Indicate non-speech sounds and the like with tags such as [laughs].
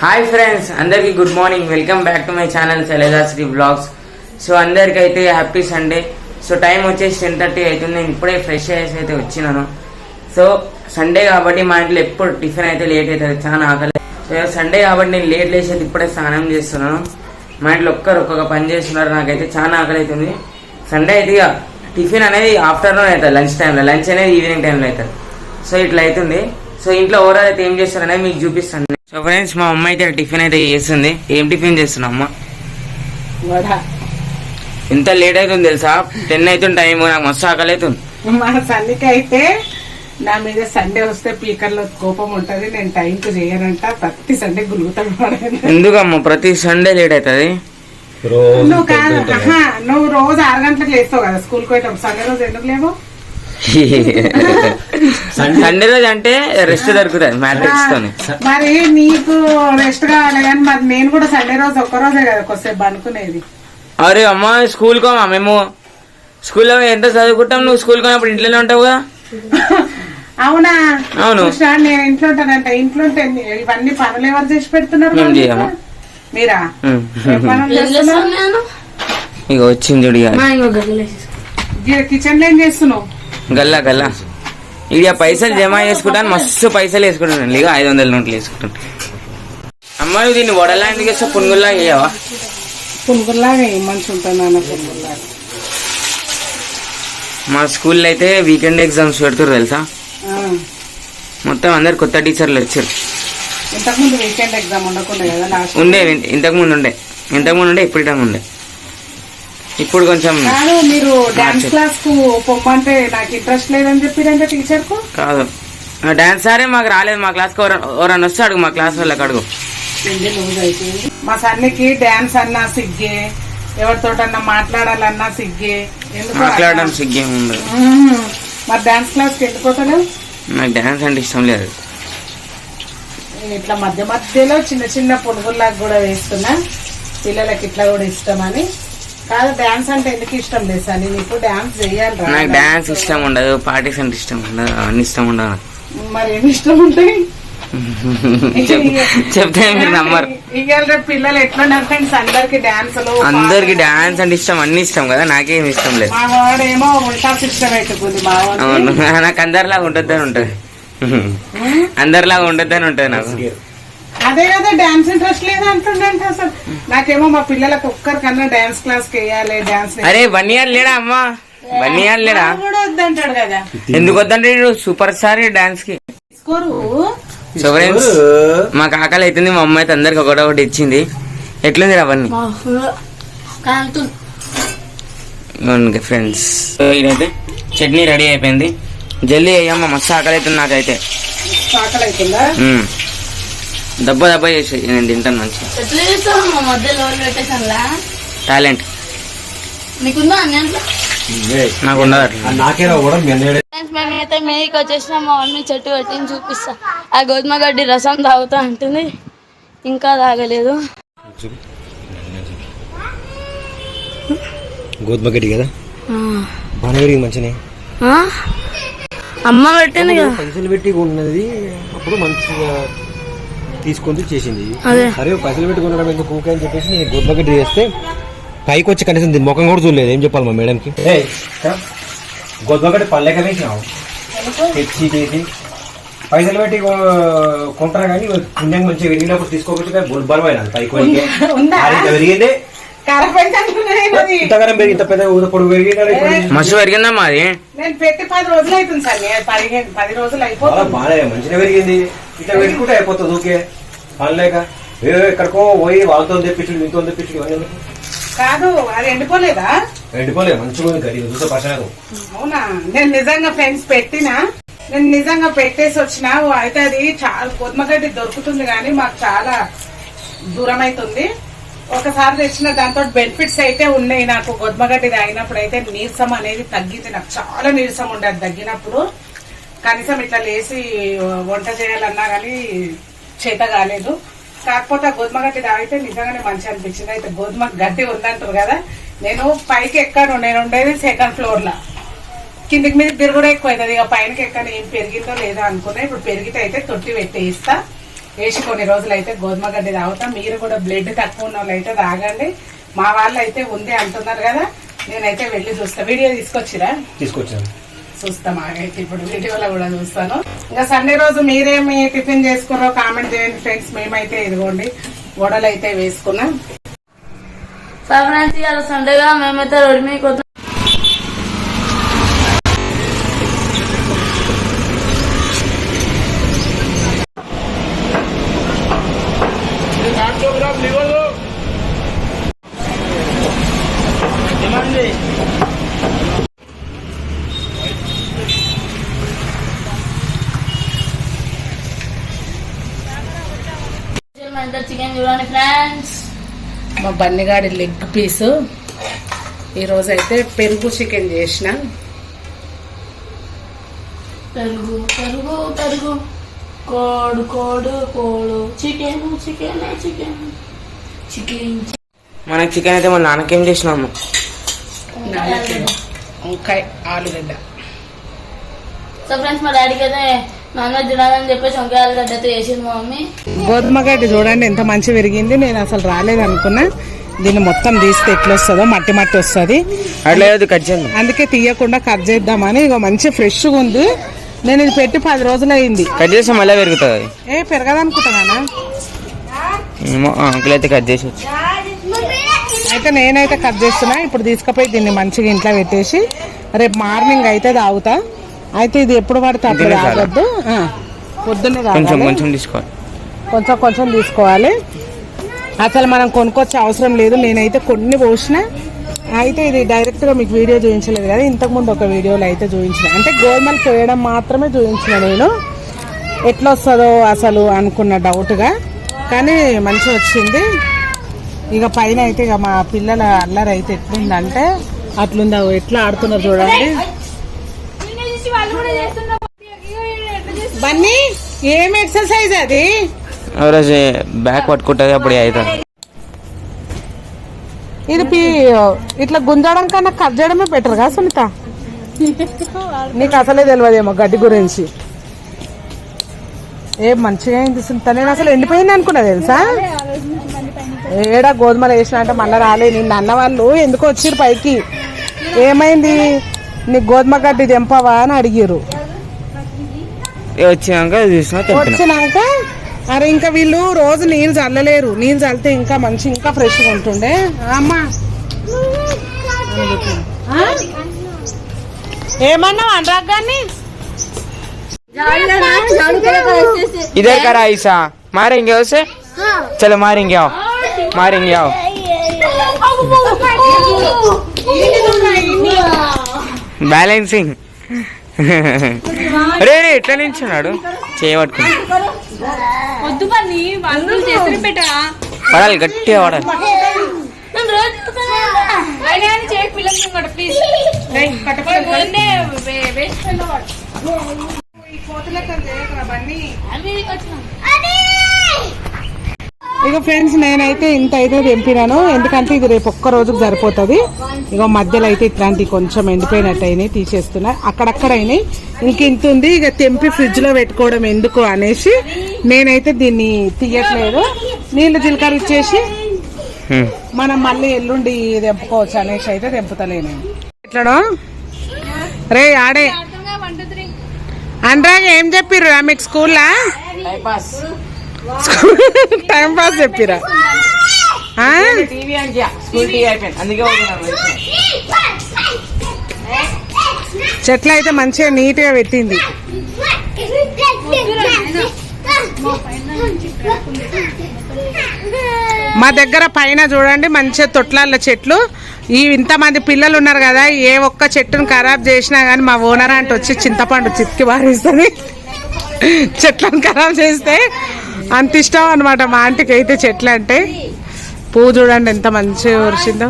Hi friends అందరికి good morning welcome back to my channel Shailajasri blogs so అందరికి అయితే happy Sunday so time వచ్చేసి ten thirty అవుతుంది నేను ఇప్పుడే ఫ్రెష్ అయ్యేసి అయితే వచ్చినాను. సో సండే కాబట్టి మా ఇంట్లో ఎప్పుడు టిఫిన్ అయితే లేట్ అవుతుంది. చాలా ఆకలి. సో సండే కాబట్టి నేను లేట్ లేచి అయితే ఇప్పుడే స్నానం చేస్తున్నాను. మా ఇంట్లో ఒక్కరు ఒక్కొక్క పని చేస్తున్నారు. నాకైతే చాలా ఆకలి అవుతుంది. సండే అయితే ఇక టిఫిన్ అనేది ఆఫ్టర్నూన్ అవుతుంది. లంచ్ టైంలో లంచ్ అనేది ఈవినింగ్ టైంలో అవుతుంది. సో ఇట్లా అవుతుంది. సో ఇంట్లో ఓవరాల్ అయితే ఏం చేస్తారనేది మీకు చూపిస్తాను. సో ఫ్రెండ్స్ మా అమ్మ అయితే టిఫిన్ అయితే చేస్తుంది? ఏం టిఫిన్ చేస్తున్నా అమ్మ? ఎంత లేట్ అవుతుంది తెలుసా? టెన్ అవుతుంది టైం నాకు మస్తు ఆకలి అవుతుంది. మా సన్నికి అయితే నా మీద సండే వస్తే పీకర్లో కోపం ఉంటది నేను టైంకి చేయనంట. ప్రతి సండే గులుగుతాడు వాడు. ఎందుకమ్మ? ప్రతి సండే లేట్ అవుతుంది? నువ్వు కాదు నువ్వు రోజు ఆరు గంటలకు లేస్తావు కదా స్కూల్కి పోయేటప్పుడు? సండే రోజు ఎందుకు లేవు? సండే రోజు అంటే రెస్ట్ దొరుకుతుంది మ్యాట్రిక్స్ తోని. మరి నీకు రెస్ట్ కావాలి కానీ మరి నేను కూడా సండే రోజు ఒక్క రోజే కదా కొద్దిసేపు అనుకునేది అరే అమ్మ స్కూల్ కోమా మేము. స్కూల్లో ఎంత చదువుకుంటాం నువ్వు స్కూల్ కోనప్పుడు ఇంట్లోనే ఉంటావు కదా [laughs] అవునా. అవును. నేను ఇంట్లో ఉంటానంట ఇంట్లో ఉంటే ఇవన్నీ పనులు ఎవరు చేసి పెడుతున్నారు మరి? ఇక వచ్చింది కిచెన్లో ఏం చేస్తున్నావు? గల్లా గల్లా. ఇక పైసలు జమ చేసుకుంటాను మస్తు పైసలు వేసుకుంటాను. ఇక ఐదు వందల నోట్లు వేసుకుంటాను. అమ్మ నువ్వు దీన్ని వడలా ఎందుకు వేస్తా పునుగుల్లా వేయవా? పునుగుల్లాగా ఏం మంచి ఉంటుంది నాన్న? పునుగుల్లాగా మా స్కూల్లో అయితే వీకెండ్ ఎగ్జామ్స్ పెడుతురు తెలుసా. మొత్తం అందరు కొత్త టీచర్లు వచ్చారు. ఇంతకుముందు వీకెండ్ ఎగ్జామ్ ఉండకుండా కదా లాస్ట్ ఉండే ఇన్- ఇంతకు ముందు ఉండే ఇప్పుడు ఉండే. ఇప్పుడు కొంచెం మీరు డాన్స్ క్లాస్కు పొమ్మంటే నాకు ఇంట్రెస్ట్ లేదని చెప్పిరంటే టీచర్కు? కాదు. ఆ డాన్స్ సారే మాకు రాలేదు. మా క్లాస్కి ఎవరన్నా వస్తే అడుగు మా క్లాస్ వాళ్ళకి అడుగు. మా సన్నికి డాన్స్ అన్నా సిగ్గే. ఎవరితోటన్నా మాట్లాడాలన్నా సిగ్గే. ఎందుకు మాట్లాడడం? సిగ్గేం ఉండదు. మరి డాన్స్ క్లాస్కి ఎందుకు పోతలేవు? నాకు డాన్స్ అంటే ఇష్టం లేదు. ఇట్లా మధ్య మధ్యలో చిన్న చిన్న పునుగుల్లాగా కూడా వేస్తున్నా. పిల్లలకి ఇట్లా కూడా ఇష్టమని. కాదు డాన్స్ అంటే ఎందుకు ఇష్టం లేదు నీకు డాన్స్ చేయాలి రా. నాకు డాన్స్ ఇష్టం ఉండదు పార్టీస్ అంటే ఇష్టం ఉండదు అవన్నీ ఇష్టం ఉండదు నాకు. మరి ఏమి ఇష్టం ఉంటాయి? [laughs] చెప్- చెప్తే మీరు నమ్మరు. ఇవాళ రేపు పిల్లలు ఎట్లున్నారు ఫ్రెండ్స్ అందరికి డాన్సులు అందరికి డాన్స్ అంటే ఇష్టం అన్ని ఇష్టం కదా నాకేం ఇష్టం లేదు. మా వాడేమో ఉల్టా సిస్టమ్ పెట్టుకుంది మా వాడు అవును. [laughs] నాకు అందరిలాగా ఉండొద్దని ఉంటది. అందరిలాగా ఉండొద్దని ఉంటది నాకు. అదే కదా డాన్స్ ఇంట్రెస్ట్ లేదు అంటుండంట అసలు. నాకేమో మా పిల్లలకు ఒక్కరికన్నా డాన్స్ క్లాస్కి వేయాలి డాన్స్ అరే వన్ ఇయర్ లేడా అమ్మా? వన్ ఇయర్ లేడా? కూడా వద్దంటాడు కదా. ఎందుకు వద్దంటే సూపర్ స్టార్ డాన్స్కి. తీసుకోరు. సో ఫ్రెండ్స్ మాకు ఆకలి అవుతుంది మా అమ్మ అయితే అందరికి ఒకటి ఒకటి ఇచ్చింది. ఎట్లుంది అవన్నీ? ఫ్రెండ్స్ ఇదైతే చట్నీ రెడీ అయిపోయింది. జల్దీ అయ్యమ్మ మస్తు ఆకలి అవుతుంది నాకైతే. ఆకలి అవుతుందా. దెబ్బ దెబ్బ చేసి నేను తింటాను మంచిగా. ఎట్లా చేస్తావు మా మధ్యలో పెట్టేసానులా టాలెంట్. నాకు ఉండదు అట్లా మేమైతే మేకి వచ్చేసిన. మా మమ్మీ చెట్టు కట్టింది చూపిస్తా. ఆ గోధుమ గడ్డి రసం తాగుతా అంటుంది. ఇంకా తాగలేదు. గోధుమ గడ్డి కదా? మంచినే. ఆ? అమ్మ పెట్టింది కదా. పెట్టి ఉన్నది అప్పుడు మంచిగా తీసుకొని చేసింది. అదే. సరే పైసలు పెట్టి కొనడం ఎందుకు ఊకే అని చెప్పేసి నేను గడ్డి చేస్తే పైకి వచ్చి కనీసం దీని ముఖం కూడా చూడలేదు. ఏం చెప్పాలి మా మేడంకి? గడ్డి పల్లెక వేసినావు. తెచ్చి చేసి పైసలు పెట్టి కొంటారా కానీ పుణ్యం మంచిగా విరిగినప్పుడు తీసుకోవచ్చు బుల్బల్ పోయినా పైకి పోయి పెరిగిందే ఇంతగానం పెరిగి ఇంత పెద్ద పొడుగు పెరిగిందా ఇప్పుడు? మస్తు పెరిగిందమ్మా అది నేను పెట్టి పది రోజులు అవుతుంది సార్ నేను పదిహేను పది రోజులు అయిపోతుంది. బాగానే మంచిగా పెరిగింది. ఇట్లా పెట్టుకుంటే అయిపోతుంది ఓకే పనిలేక ఏ ఎక్కడికో పోయి వాళ్ళతో తెప్పించు మీతో తెప్పించు ఇవన్నీ? కాదు అది ఎండిపోలేదా? ఎండిపోలే మంచిగా ఉంది కర్రీ చూసే ప్రశాంతం అవునా? నేను నిజంగా ఫ్రెండ్స్ పెట్టినా నేను నిజంగా పెట్టేసి వచ్చిన అయితే అది చాలా గోధుమగడ్డి దొరుకుతుంది కానీ మాకు చాలా దూరం అవుతుంది. ఒకసారి తెచ్చిన దాంతో బెనిఫిట్స్ అయితే ఉన్నాయి నాకు. గొద్మగడ్డి తాగినప్పుడు అయితే నీరసం అనేది తగ్గింది. నాకు చాలా నీరసం ఉండేది తగ్గినప్పుడు. కనీసం ఇట్లా లేచి వంట చేయాలన్నా కానీ చేత కాలేదు. కాకపోతే గోధుమ గడ్డి తాగితే నిజంగానే మంచి అనిపించింది. అయితే గోధుమ గడ్డి ఉందంటారు కదా నేను పైకి ఎక్కాను. నేను ఉండేది సెకండ్ ఫ్లోర్ లా. కిందికి మీద తిరుగుడు ఎక్కువ అవుతుంది ఇక పైనకి ఎక్కడ ఏం పెరిగిందో లేదో అనుకున్నా. ఇప్పుడు పెరిగితే అయితే తొట్టి పెట్టేస్తా. వేసి కొన్ని రోజులు అయితే గోధుమ గడ్డి తాగుతాం. మీరు కూడా బ్లడ్ తక్కువ ఉన్న వాళ్ళు అయితే తాగండి. మా వాళ్ళు అయితే ఉంది అంటున్నారు కదా నేనైతే వెళ్ళి చూస్తా. వీడియో తీసుకొచ్చిరా? తీసుకొచ్చాను. చూస్తాం ఆగైతే ఇప్పుడు. వీడియోలో కూడా చూస్తాను. ఇంకా సండే రోజు మీరేమి టిఫిన్ చేసుకున్నారో కామెంట్ చేయండి ఫ్రెండ్స్. మేమైతే ఇదిగోండి వడలు అయితే వేసుకున్నాం. సో ఫ్రెండ్స్ ఇవాళ సండేగా మేమైతే రోడ్డు మీద చికెన్ చూడండి ఫ్రెండ్స్ మా బన్నిగాడి లెగ్ పీసు ఈరోజు అయితే పెరుగు చికెన్ చేసిన. పెరుగు పెరుగు పెరుగు. కోడు కోడు కోడు. చికెన్ చికెన్ చికెన్ చికెన్ మనకి చికెన్ అయితే మన నాన్నకేం చేసినాము? వంకాయ ఆలుగడ్డ. సో ఫ్రెండ్స్ మా డాడీకి అయితే నాన్ వెజ్ తినాలని చెప్పేసి వంకాయ ఆలుగడ్డ అయితే వేసింది మా మమ్మీ. గోధుమ గడ్డి చూడండి ఎంత మంచి విరిగింది. నేను అసలు రాలేదు అనుకున్నా. దీన్ని మొత్తం తీస్తే ఎట్లా వస్తుందో మట్టి మట్టి వస్తుంది. అందుకే తీయకుండా కట్ చేద్దామని ఇక మంచి ఫ్రెష్గా ఉంది. నేను ఇది పెట్టి పది రోజులు అయింది. కట్ చేస్తే మళ్ళీ పెరుగుతుంది. ఏ పెరగదనుకుంటున్నానా ఏమో అంకుల్ అయితే కట్ చేసి అయితే నేనైతే కట్ చేస్తున్నా. ఇప్పుడు తీసుకుపోయి దీన్ని మంచిగా ఇంట్లో పెట్టేసి రేపు మార్నింగ్ అయితే తాగుతా. అయితే ఇది ఎప్పుడు పడితే అప్పుడు? తాగొద్దు. పొద్దున్నే కొంచెం కొంచెం తీసుకోవాలి. కొంచెం కొంచెం తీసుకోవాలి. అసలు మనం కొనుక్కొచ్చే అవసరం లేదు. నేనైతే కొన్ని పోసిన. అయితే ఇది డైరెక్ట్గా మీకు వీడియో చూపించలేదు కదా. ఇంతకు ముందు ఒక వీడియోలో అయితే చూపించిన. అంటే గోధుమలు పోయడం మాత్రమే చూపించిన నేను. ఎట్లా వస్తుందో అసలు అనుకున్న డౌట్గా. కానీ మంచిగా వచ్చింది. ఇక పైన అయితే ఇక మా పిల్లల అల్లరి అయితే ఎట్లుందంటే అట్లుందా ఎట్లా ఆడుతున్నారు చూడండి. బన్నీ ఏం ఎక్సర్సైజ్ అది? రోజు బ్యాక్ పట్టుకుంటుంది అప్పుడు అవుతుంది ఇది ఇట్లా గుంజడం కన్నా కట్ చేయడమే బెటర్ కదా సునీత? నీకు అసలే తెలియదేమో గడ్డి గురించి. ఏ మంచిగా అయింది సునీత? నేను అసలు ఎండిపోయింది అనుకున్నా తెలుసా? ఏడా గోధుమలు వేసిన అంటే మళ్ళీ రాలే నిన్న అన్న వాళ్ళు ఎందుకు వచ్చిర్రు పైకి? ఏమైంది? నీకు గోధుమ గడ్డి తెంపవా అని అడిగిర్రు ఇక వచ్చినాక చూసినా తెప్పిన వచ్చినాక అరే ఇంకా వీళ్ళు రోజు నీళ్ళు చల్లలేరు నీళ్ళు చల్లితే ఇంకా మంచి ఇంకా ఫ్రెష్గా ఉంటుండే అమ్మా ఆ? ఏమన్నావు అనురాగ్ గారిని इधर करा ऐसा मारेंगे उसे चलो मारेंगे आओ मारेंगे आओ బ్యాలెన్సింగ్. రే రే ఎట్లా నిల్చున్నాడు? చేయబట్టుకుని పడాలి గట్టిగా పడాలి. నేను రోజు చూస్తాను కదా. అయినా కానీ చేయకు పిల్లలు కూడా ప్లీజ్ వేస్ట్ అవి వచ్చినాం ఇక ఫ్రెండ్స్ నేనైతే ఇంత అయితే తెంపినాను. ఎందుకంటే ఇది రేపు ఒక్క రోజుకు సరిపోతుంది. ఇక మధ్యలో అయితే ఇట్లాంటి కొంచెం ఎండిపోయినట్టు అయినాయి తీసేస్తున్నా. అక్కడక్కడ అయినాయి. ఇంక ఇంత ఉంది ఇక తెంపి ఫ్రిడ్జ్లో పెట్టుకోవడం ఎందుకు అనేసి నేనైతే దీన్ని తీయట్లేదు. నీళ్ళు జీలకర్ర ఇచ్చేసి. మనం మళ్ళీ ఎల్లుండి తెంపుకోవచ్చు అనేసి అయితే తెంపుతలేను ఎట్లనో? రే ఆడే. అనురాగ్ ఏం చెప్పిర్రు మీకు స్కూల్లా? టైం పాస్ చెప్పిరా? చెట్లు అయితే మంచిగా నీట్గా పెట్టింది. మా దగ్గర పైన చూడండి మంచిగా తొట్లాల చెట్లు. ఈ ఇంతమంది పిల్లలు ఉన్నారు కదా ఏ ఒక్క చెట్టును ఖరాబ్ చేసినా కానీ మా ఓనర్ అంటే వచ్చి చింతపండు చితికి బారేస్తుంది చెట్లను ఖరాబ్ చేస్తే అంత ఇష్టం అనమాట మా ఆంటీకి. అయితే చెట్లు అంటే పువ్వు చూడండి ఎంత మంచిగా కురిసిందో